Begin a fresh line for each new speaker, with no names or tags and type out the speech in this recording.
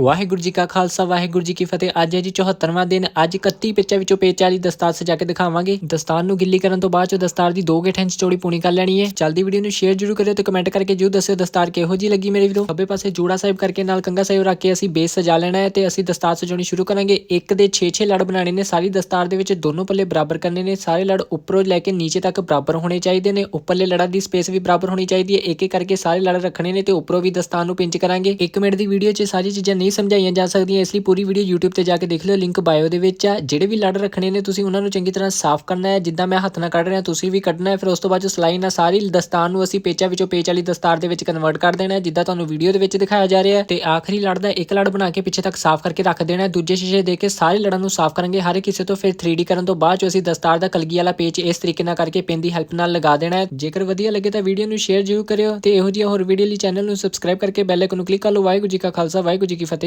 ਵਾਹਿਗੁਰੂ ਜੀ ਕਾ ਖਾਲਸਾ, ਵਾਹਿਗੁਰੂ ਜੀ ਕੀ ਫਤਿਹ। ਅੱਜ ਹੈ ਜੀ 74ਵਾਂ ਦਿਨ। ਅੱਜ 31 ਪੇਚਾਂ ਵਿੱਚੋਂ ਪੇਚ ਵਾਲੀ ਦਸਤਾਰ ਸਜਾ ਕੇ ਦਿਖਾਵਾਂਗੇ। ਦਸਤਾਰ ਨੂੰ ਗਿੱਲੀ ਕਰਨ ਤੋਂ ਬਾਅਦ ਚੋਂ ਦਸਤਾਰ ਦੀ 2 ਗਿੱਠ ਇੰਚ ਚੌੜੀ ਪੂਣੀ ਕਰ ਲੈਣੀ ਹੈ। ਜਲਦੀ ਵੀਡੀਓ ਨੂੰ ਸ਼ੇਅਰ ਜਰੂਰ ਕਰਿਓ ਤੇ ਕਮੈਂਟ ਕਰਕੇ ਜਰੂਰ ਦੱਸਿਓ ਦਸਤਾਰ ਕਿਹੋ ਜੀ ਲੱਗੀ ਮੇਰੇ ਵੀਰੋ ਖੱਬੇ ਪਾਸੇ ਜੂੜਾ ਸਾਹਿਬ ਕਰਕੇ ਨਾਲ ਕੰਗਾ ਸਾਹਿਬ ਰੱਖ ਕੇ ਅਸੀਂ ਬੇਸ ਸਜਾ ਲੈਣਾ ਹੈ ਤੇ ਅਸੀਂ ਦਸਤਾਰ ਸਜਾਉਣੀ ਸ਼ੁਰੂ ਕਰਾਂਗੇ। ਇੱਕ ਦੇ 6-6 ਲੜ ਬਣਾਣੇ ਨੇ। ਸਾਰੀ ਦਸਤਾਰ ਦੇ ਵਿੱਚ ਦੋਨੋਂ ਪੱਲੇ ਬਰਾਬਰ ਕਰਨੇ ਨੇ। ਸਾਰੇ ਲੜ ਉੱਪਰੋਂ ਲੈ ਕੇ ਨੀਚੇ ਤੱਕ ਬਰਾਬਰ ਹੋਣੇ ਚਾਹੀਦੇ ਨੇ। ਉੱਪਰਲੇ ਲੜਾਂ ਦੀ ਸਪੇਸ ਵੀ ਬਰਾਬਰ ਹੋਣੀ ਚਾਹੀਦੀ ਹੈ। ਇੱਕ ਇੱਕ ਕਰਕੇ ਸਾਰੇ ਲੜ ਰੱਖਣੇ ਨੇ ਤੇ ਉੱਪਰੋਂ ਵੀ ਦਸਤਾਰ ਨੂੰ ਪਿੰਚ ਕਰਾਂਗੇ। 1 ਮਿੰਟ ਦੀ ਵੀਡੀਓ 'ਚ ਸਾਰੀ ਚੀਜ਼ਾਂ ਨਹੀਂ ਸਮਝਾਈਆਂ ਜਾ ਸਕਦੀਆਂ, ਇਸ ਲਈ ਪੂਰੀ ਵੀਡੀਓ YouTube ਤੇ ਜਾ ਕੇ ਦੇਖ ਲਿਓ ਲਿੰਕ ਬਾਇਓ ਦੇ ਵਿੱਚ ਆ। ਜਿਹੜੇ ਵੀ ਲੜ ਰੱਖਣੇ ਨੇ, ਤੁਸੀਂ ਉਹਨਾਂ ਨੂੰ ਚੰਗੀ ਤਰ੍ਹਾਂ ਸਾਫ਼ ਕਰਨਾ ਹੈ। ਜਿੱਦਾਂ ਮੈਂ ਹੱਥ ਨਾਲ ਕੱਢ ਰਿਹਾ, ਤੁਸੀਂ ਵੀ ਕੱਢਣਾ ਹੈ। ਫਿਰ ਉਸ ਤੋਂ ਬਾਅਦ 'ਚ ਸਲਾਈ ਨਾਲ ਸਾਰੀ ਦਸਤਾਰ ਨੂੰ ਅਸੀਂ ਪੇਚਾਂ ਵਿੱਚੋਂ ਪੇਚ ਵਾਲੀ ਦਸਤਾਰ ਦੇ ਵਿੱਚ ਕਨਵਰਟ ਕਰ ਦੇਣਾ ਹੈ, ਜਿੱਦਾਂ ਤੁਹਾਨੂੰ ਵੀਡੀਓ ਦੇ ਵਿੱਚ ਦਿਖਾਇਆ ਜਾ ਰਿਹਾ ਹੈ। ਤੇ ਆਖਰੀ ਲੜ ਦਾ ਇੱਕ ਲੜ ਬਣਾ ਕੇ ਪਿੱਛੇ ਤੱਕ ਸਾਫ਼ ਕਰਕੇ ਰੱਖ ਦੇਣਾ ਹੈ। ਦੂਜੇ ਸ਼ੀਸ਼ੇ ਦੇ ਕੇ ਸਾਰੇ ਲੜਾਂ ਨੂੰ ਸਾਫ਼ ਕਰਾਂਗੇ। ਹਰ ਇੱਕ ਕਿਸੇ ਤੋਂ ਫਿਰ 3D ਕਰਨ ਤੋਂ ਬਾਅਦ 'ਚ ਅਸੀਂ ਦਸਤਾਰ ਦਾ ਕਲਗੀ ਵਾਲਾ ਪੇਚ ਇਸ ਤਰੀਕੇ ਨਾਲ ਕਰਕੇ ਪੈਨ ਦੀ ਹੈਲਪ ਨਾਲ ਲਗਾ ਦੇਣਾ ਹੈ। ਜੇਕਰ ਵਧੀਆ ਲੱਗੇ ਤਾਂ ਵੀਡੀਓ ਨੂੰ ਸ਼ੇਅਰ ਜ਼ਰੂਰ ਕਰਿਓ। ਤੇ ਇਹੋ ਜਿਹੀਆਂ ਹੋਰ ਵੀਡੀਓ ਲਈ ਚੈਨਲ ਨੂੰ ਸਬਸਕ੍ਰਾਈਬ ਕਰਕੇ ਬੈਲ ਆਈਕਨ ਨੂੰ ਕਲਿੱਕ ਕਰ ਲਓ। ਵਾਹਿਗੁਰੂ ਜੀ ਕਾ ਖਾਲਸਾ, ਵਾਹਿਗੁਰੂ ਜੀ ਕੀ ਫਤਿਹ।